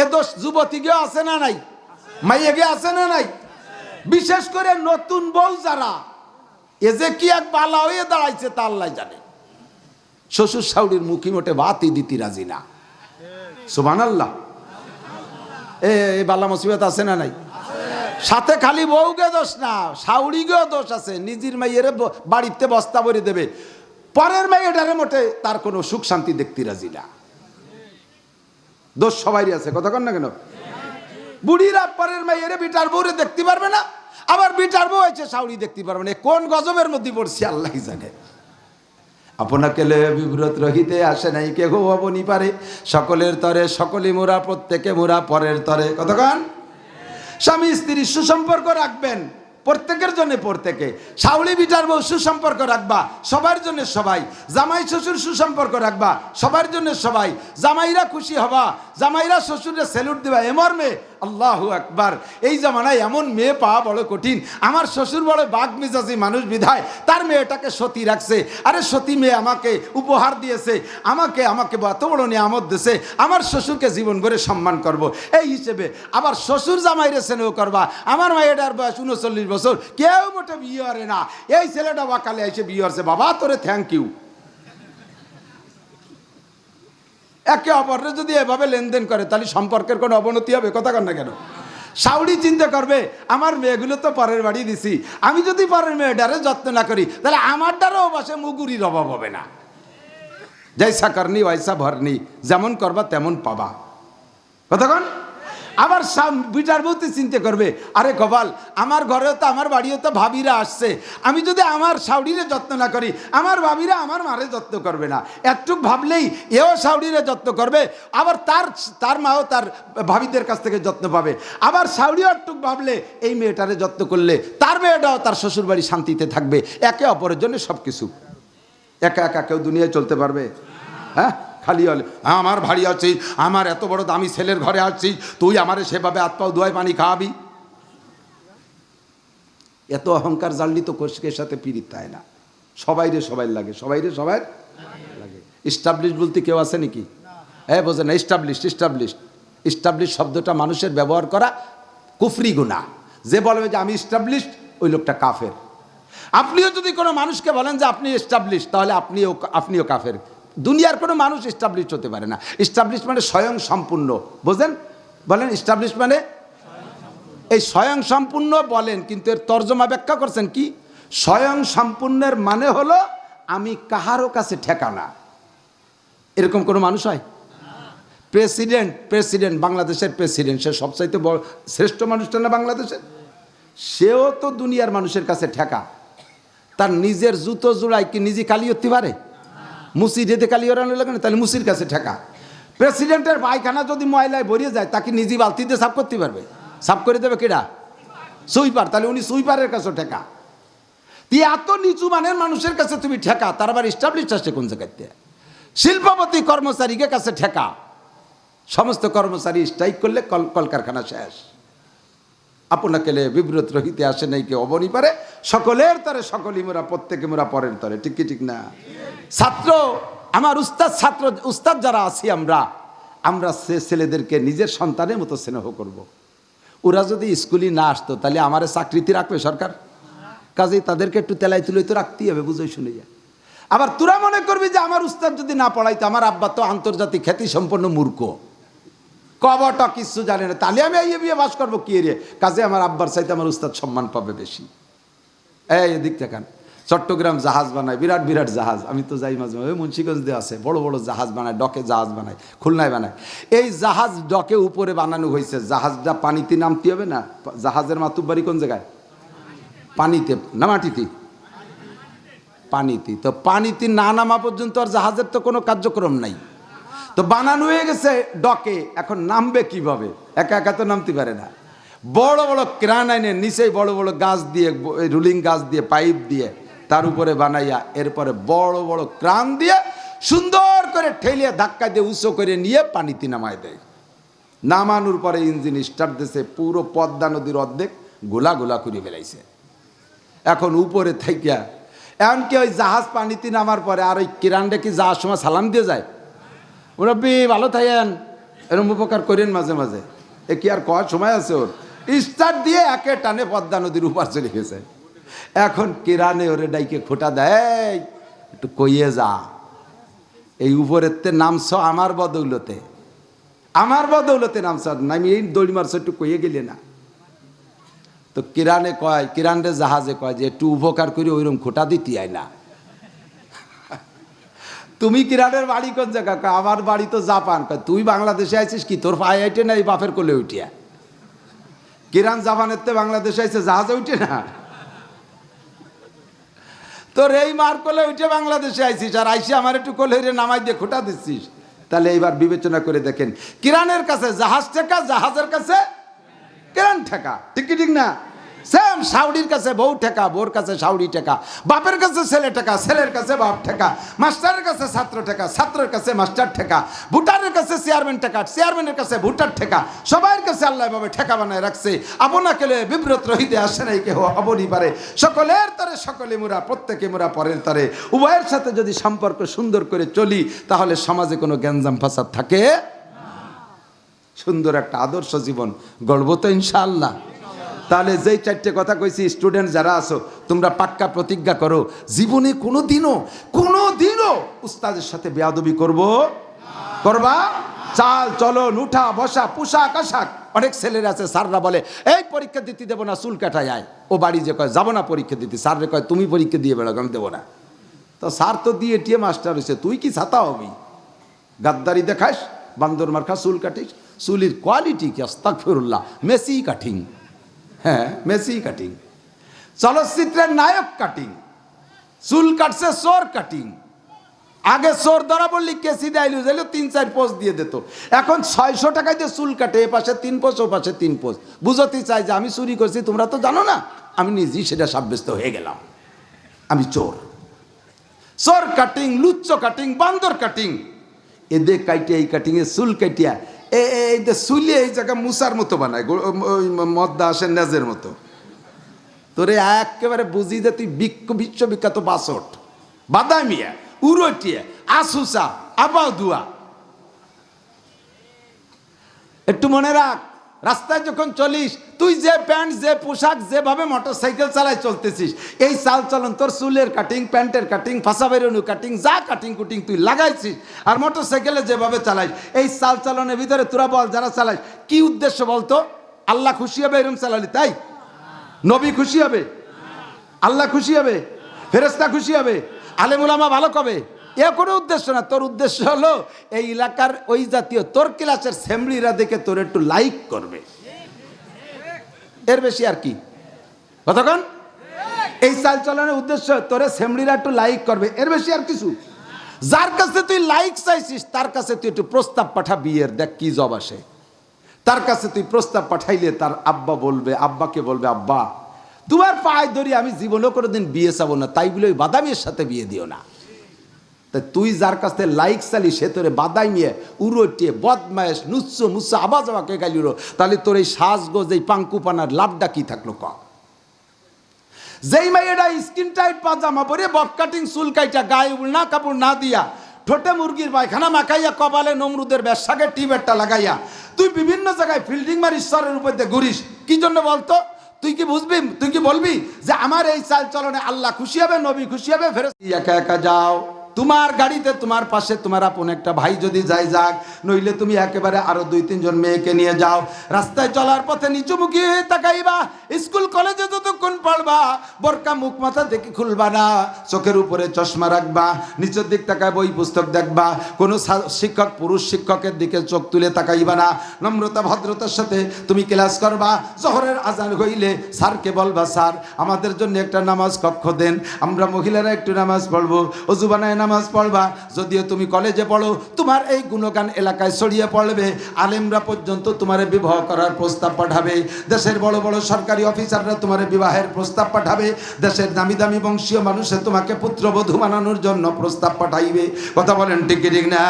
এ দোষ যুবতীকে আছে না নাই? মাইয়াকে আছে না নাই? বিশেষ করে নতুন বউ যারা, এ যে কি এক বালা হয়ে দাঁড়াইছে তা আল্লাহ জানে। শ্বশুর শাউরির মুখী মোটে ভাতই দিতি রাজি না। সুবান আল্লাহ এ বালা মুসিবত আছে না নাই? সাথে খালি বউকে দোষ না, শাউরিকেও দোষ আছে। নিজের মাইয়ের বাড়িতে বস্তা ভরে দেবে। পরের মাইয়েটারে মোটে তার কোনো সুখ শান্তি দেখতে রাজি না। দোষ সবারই আছে কতক্ষণ না কেন? বুড়িরা পরের মাইয়েরে বিটার বউরে দেখতে পারবে না, আবার বিটার বউ আছে শাউরি দেখতে পারবে না। কোন গজবের মধ্যে পড়ছি, আল্লাহ জানে। আপনাকে বিব্রত রহিতে আসে নাই কে গো অবনি পারে। সকলের তরে সকলে মোরা, প্রত্যেকে মোরা পরের তরে। কতক্ষণ স্বামী স্ত্রী সুসম্পর্ক রাখবেন। প্রত্যেকের জন্য প্রত্যেকে। সাউলি বিটার বউ সুসম্পর্ক রাখবা, সবার জন্য সবাই। জামাই শ্বশুর সুসম্পর্ক রাখবা, সবার জন্য সবাই। জামাইরা খুশি হবা, জামাইরা শ্বশুরে স্যালুট দেবা। এমর মেয়ে আল্লাহ একবার এই জামানায় এমন মেয়ে পাওয়া বড় কঠিন। আমার শ্বশুর বড় বাঘ মেজাজি মানুষ বিধায়, তার মেয়েটাকে সতী রাখছে। আরে সতী মেয়ে আমাকে উপহার দিয়েছে, আমাকে আমাকে এত বড় নিয়ামত দিয়েছে, আমার শ্বশুরকে জীবন করে সম্মান করব। এই হিসেবে আবার শ্বশুর জামাইরে স্নেহ করবা। আমার মায়েটার বয়স উনচল্লিশ বছর, কেউ মোটে বিয়ে না। এই ছেলেটা বাকালে এসে বিয়ে বাবা তোরে থ্যাংক ইউ একে অপরের যদি এভাবে লেনদেন করে, তাহলে সম্পর্কের কোনো অবনতি হবে? কথা কর না কেন? সাউরি চিন্তা করবে, আমার মেয়েগুলো তো পরের বাড়ি দিছি। আমি যদি পরের মেয়েটারে যত্ন না করি, তাহলে আমার আমারটারও অবশ্যই মুগুরির অভাব হবে না। যাইসা করনি, ওয়াইসা ভরনি, যেমন করবা তেমন পাবা। কতক্ষণ আবার বলতে চিন্তা করবে, আরে কপাল আমার ঘরেও তো, আমার বাড়িও তো ভাবিরা আসছে। আমি যদি আমার সাউডিরে যত্ন না করি, আমার ভাবিরা আমার মারে যত্ন করবে না। একটুক ভাবলেই এও সাউডিরে যত্ন করবে, আবার তার তার মাও তার ভাবিদের কাছ থেকে যত্ন পাবে। আবার সাউডিও একটুক ভাবলে, এই মেয়েটারে যত্ন করলে, তার মেয়েটাও তার শ্বশুরবাড়ি শান্তিতে থাকবে। একে অপরের জন্য সব কিছু একা একা কেউ দুনিয়ায় চলতে পারবে? হ্যাঁ? খালি হলে। "হ্যাঁ, আমার ভারী আছিস আমার এত বড় দামি ছেলের ঘরে আছিস তুই আমারে সেভাবে হাত পাও দুয়ায় পানি খাওয়াবি? এত অহংকার জানলি তো কোষকের সাথে পিরিত তাই না? সবাই রে সবাই লাগে সবাই রে সবাই লাগে। ইস্টাবলিশ বলতে কেউ আছে নাকি? হ্যাঁ বোঝে না ইস্টাবলিশ ইস্টাবলিশ ইস্টাবলিশ শব্দটা মানুষের ব্যবহার করা কুফরি গুণা। যে বলবে যে আমি ইস্টাবলিশ ওই লোকটা কাফের। আপনিও যদি কোনো মানুষকে বলেন যে আপনি এস্টাবলিশ তাহলে আপনিও আপনিও কাফের। দুনিয়ার কোনো মানুষ এস্টাবলিশ হতে পারে না। এস্টাবলিশ মানে স্বয়ং সম্পূর্ণ। বোঝেন? বলেন এস্টাবলিশ মানে এই স্বয়ং সম্পূর্ণ বলেন, কিন্তু এর তর্জমা ব্যাখ্যা করছেন কি? স্বয়ং সম্পূর্ণের মানে হলো, আমি কাহারও কাছে ঠেকানা। এরকম কোনো মানুষ হয়? প্রেসিডেন্ট প্রেসিডেন্ট, বাংলাদেশের প্রেসিডেন্ট, সে সবচাইতে বড়, শ্রেষ্ঠ মানুষটা না বাংলাদেশের? সেও তো দুনিয়ার মানুষের কাছে ঠেকা। তার নিজের জুতো জোড়ায় কি নিজে কালি হতে পারে? মুসি যেতে কালি ওরানো লাগে না তাহলে মুসির কাছে ঠেকা। প্রেসিডেন্টের পায়খানা যদি ময়লায় ভরিয়ে যায়, তাকে নিজে বালতিতে সাফ করতে পারবে। সাফ করে দেবে কেডা? সুইপার। তাহলে উনি সুইপারের কাছে ঠেকা। তুই এত নিচু মানের মানুষের কাছে তুমি ঠেকা, তার আবার স্টাবলিশ আসছে কোন জায়গাতে? শিল্পপতি, কর্মচারীকে কাছে ঠেকা। সমস্ত কর্মচারী স্ট্রাইক করলে কল, কলকারখানা শেষ। আপনাকে বিব্রত রহিতে আসে নাই কে অবনি পারে। সকলের তরে, সকলই মোরা, প্রত্যেকে মোরা পরের তরে। ঠিক কি, ঠিক না? ছাত্র, আমার উস্তাদ, ছাত্র, উস্তাদ যারা আছি আমরা আমরা সে ছেলেদেরকে নিজের সন্তানের মতো স্নেহ করব। ওরা যদি স্কুলে না আসতো, তাহলে আমার চাকরিতে রাখবে সরকার? কাজেই তাদেরকে একটু তেলাই তুলে তো রাখতেই হবে, বুঝোই শুনে যায়। আবার তোরা মনে করবি যে আমার উস্তাদ যদি না পড়াইতো, আমার আব্বা তো আন্তর্জাতিক খ্যাতি সম্পন্ন মূর্খ। কবটা কিচ্ছু জানে না, তাহলে আমি এই বিয়ে বাস করব কি রে? কাজে আমার আব্বার চাইতে আমার উস্তাদ সম্মান পাবে বেশি। এই এদিক দেখান চট্টগ্রাম জাহাজ বানায়, বিরাট বিরাট জাহাজ। আমি তো যাই মাঝে মাঝে মুন্সিগঞ্জ দিয়ে আছে, বড় বড় জাহাজ বানায়, ডকে জাহাজ বানায়, খুলনায় বানায়। এই জাহাজ ডকে উপরে বানানো হয়েছে। জাহাজটা পানিতে নামতে হবে না? জাহাজের মাতুব্বাড়ি কোন জায়গায়? পানিতে, না মাটিতে? পানিতে। তো পানিতে না নামা পর্যন্ত আর জাহাজের তো কোনো কার্যক্রম নাই। তো বানানো হয়ে গেছে, ডকে। এখন নামবে কীভাবে? একা একা তো নামতে পারে না। বড় বড় ক্রান আইনে নিচেই বড় বড় গাছ দিয়ে, রুলিং গাছ দিয়ে, পাইপ দিয়ে তার উপরে বানাইয়া এরপরে বড় বড় ক্রান দিয়ে সুন্দর করে ঠেলিয়ে ধাক্কা দিয়ে উঁচু করে নিয়ে পানিতে নামায় দেয়। নামানোর পরে ইঞ্জিন স্টার্ট দিয়েছে পুরো পদ্মা নদীর অর্ধেক গোলা গোলা করে বেলাইছে এখন উপরে থাইকা এমনকি ওই জাহাজ পানিতে নামার পরে আর ওই কিরানটা কি যাওয়ার সময় সালাম দিয়ে যায়? মুরব্বী, ভালো থাকেন। এরম উপকার করেন মাঝে মাঝে। এ কি আর কয় সময় আছে ওর? স্টার্ট দিয়ে একে টানে পদ্মা নদীর উপার চলে গেছে। এখন কিরানে ওরে ডাইকে খোটা দেয়, একটু কইয়ে যা। এই উপরের তে নামছ আমার বদৌলতে। আমার বদৌলতে নামছ নামি এই দড়ি মারছ, একটু কইয়ে গেলে না। তো কিরানে কয়, কিরানরে জাহাজে কয় যে, একটু উপকার করি, ওইরকম খোটা দিতি আয় না। তুমি কিরানের বাড়ি কোন জায়গা? আমার বাড়ি তো জাপান। তুই বাংলাদেশে আইছিস কি? তোর পায়ে আইটে না, এই বাপের কোলে উঠিয়া? কিরান জাপানের তে বাংলাদেশে আইছে, জাহাজে উঠে না? তোর এই মার কোলে উঠে বাংলাদেশে আইসিস আর আইসি আমার একটু কোলে নামাই দিয়ে খুঁটা দিচ্ছিস। তাহলে এইবার বিবেচনা করে দেখেন, কিরানের কাছে জাহাজ ঠেকা, জাহাজের কাছে কিরান ঠেকা। ঠিক কি ঠিক না? সেম সাউডির কাছে বউ ঠেকা বউর কাছে সাউডি ঠেকা, বাপের কাছে ছেলে ঠেকা, ছেলের কাছে বাপ ঠেকা, মাস্টারের কাছে ছাত্র ঠেকা, ছাত্রের কাছে মাস্টার ঠেকা ভুটানের কাছে চেয়ারম্যান ঠেকা চেয়ারম্যানের কাছে ভুটার ঠেকা সবার কাছে আল্লাহ ভাবে ঠেকা বানায় রাখছে। আপনাকে বিব্রত রহিতে আসে নাই কেহ অবনি পারে। সকলের তরে সকলে মোরা, প্রত্যেকে মোরা পরের তরে। উভয়ের সাথে যদি সম্পর্ক সুন্দর করে চলি, তাহলে সমাজে কোনো গ্যাঞ্জাম ফাসাদ থাকে সুন্দর একটা আদর্শ জীবন গড়ব তো ইনশাআল্লাহ। তাহলে যেই চারটে কথা কইছি স্টুডেন্ট যারা আছো, তোমরা পাক্কা প্রতিজ্ঞা করো। জীবনে কোনো দিনও কোনো দিনও উস্তাদের সাথে বেয়াদবি করব করবা? চাল, চলন, উঠা, বসা, পোশাক, আশাক। অনেক ছেলের আছে, স্যাররা বলে, এই পরীক্ষা দিতে দেবো না, চুল কাটা যায় ও বাড়ি যে কয়, যাব না পরীক্ষা দিতে। স্যাররে কয়, তুমি পরীক্ষা দিয়ে বেড়ো আমি দেবো না। তো স্যার তো দিয়ে টিয়ে মাস্টার হয়েছে তুই কি ছাতা হবি? গাদ্দারি দেখাস, বান্দর মার্কা চুল কাটিস, চুলির কোয়ালিটি কি? আস্তাক ফিরুল্লাহ মেসি কাটিং। হ্যাঁ মেসি কাটিং চলচ্চিত্রের নায়ক কাটিং চুল কাটছে চোর কাটিং আগে চোর ধরা বললি কেসি দেয়লু যাইলে তিন চার পোস্ট দিয়ে দিত। এখন ছয়শো টাকায় যে চুল কাটে, এ পাশে তিন পোস্ট ও পাশে তিন পোস্ট বুঝতে চাই যে আমি চুরি করছি, তোমরা তো জানো না, আমি নিজেই সেটা সাব্যস্ত হয়ে গেলাম। আমি চোর। চোর কাটিং লুচ্চ কাটিং বান্দর কাটিং এদে কাইটে এই কাটিং এ চুল কাটিয়া এই চুলি এই জায়গা মুসার মতো বানায় ওই মদ্দা আসে নেজের মতো। তোরে একেবারে বুঝি যে তুই বিক্ষ বিশ্ববিখ্যাত বাসট। বাদামিয়া উরটিয়া আসুসা আবাদুয়া একটু মনে রাখ রাস্তায় যখন চলিস, তুই যে প্যান্ট, যে পোশাক, যেভাবে মোটর সাইকেল চালায় চলতেছিস, এই চাল চলন, তোর চুলের কাটিং প্যান্টের কাটিং ফাঁসা বেরোনু কাটিং যা কাটিং কুটিং তুই লাগাইছিস আর মোটর সাইকেলে যেভাবে চালাইস, এই চাল চালনের ভিতরে তোরা বল যারা চালাইস, কি উদ্দেশ্য বলতো? আল্লাহ খুশি হবে এরম চালালি, তাই? নবী খুশি হবে? আল্লাহ খুশি হবে? ফেরেস্তা খুশি হবে? আলেমুলামা ভালো কবে? এ কোনো উদ্দেশ্য না। তোর উদ্দেশ্য হলো এই এলাকার ওই জাতীয় তোর ক্লাসের সেমরিরা দেখে তোর একটু লাইক করবে। এর বেশি আর কি? কতক্ষণ? এই চাল চলনের উদ্দেশ্য তোরে সেমরিরা একটু লাইক করবে। এর বেশি আর কিছু? যার কাছে তুই লাইক চাইছিস, তার কাছে তুই একটু প্রস্তাব পাঠা বিয়ের। দেখ কি জব আসে। তার কাছে তুই প্রস্তাব পাঠাইলে তার আব্বা বলবে, আব্বাকে বলবে, আব্বা তোমার পায়ে ধরি আমি জীবনেও কোনোদিন বিয়ে চাবো না। তাই বলে ওই বাদামির সাথে বিয়ে দিও না। তা তুই যার কাছ লাইক চালি, সে তোরে বাদাই নিয়ে উড়োটিয়ে বদমায়েশ নুচ্ছ মুচ্ছ আবাজ আমাকে গালিল তাহলে তোর এই সাজগোজ, এই পাঙ্কুপানার লাভটা কি থাকল ক? যেই মেয়েটা স্কিন টাইট পাজামা পরে বব কাটিং চুল কাইটা, গায়ে উল্না কাপড় না দিয়া, ঠোঁটে মুরগির পায়খানা মাখাইয়া, কপালে নমরুদের ব্যবসাকে টিবেটটা লাগাইয়া, তুই বিভিন্ন জায়গায় ফিল্ডিং মার ঈশ্বরের উপর দিয়ে ঘুরিস। কি জন্য বলতো? তুই কি বুঝবি? তুই কি বলবি? যে আমার এই চাল চলনে আল্লাহ খুশি হবে, নবী খুশি হবে ফেরত একা একা যাও। তোমার গাড়িতে তোমার পাশে তোমার আপন একটা ভাই যদি যাই যাক নইলে তুমি একেবারে আরও দুই, তিনজন মেয়েকে নিয়ে যাও। রাস্তায় চলার পথে নিচুমুখী তাকাইবা, স্কুল, কলেজে যতক্ষণ পড়বা, বোরকা মুখ মাথা দেখে খুলবা না, চোখের উপরে চশমা রাখবা, নিচের দিক তাকায় বই, পুস্তক দেখবা, কোনো শিক্ষক, পুরুষ শিক্ষকের দিকে চোখ তুলে তাকাইবা না। নম্রতা, ভদ্রতার সাথে তুমি ক্লাস করবা, জহরের আজান হইলে স্যারকে বলবা, স্যার, আমাদের জন্য একটা নামাজ কক্ষ দেন, আমরা মহিলারা একটু নামাজ পড়ব অজুবানায় নামাজ পড়বা, যদিও তুমি কলেজে পড়ো, তোমার এই গুণগান এলাকায় ছড়িয়ে পড়বে। আলেমরা পর্যন্ত তোমার বিবাহ করার প্রস্তাব পাঠাবে। দেশের বড় বড় সরকারি অফিসাররা তোমার বিবাহের প্রস্তাব পাঠাবে। দেশের দামি দামি বংশীয় মানুষে তোমাকে পুত্রবধূ বানানোর জন্য প্রস্তাব পাঠাইবে। কথা বলেন ঠিক না?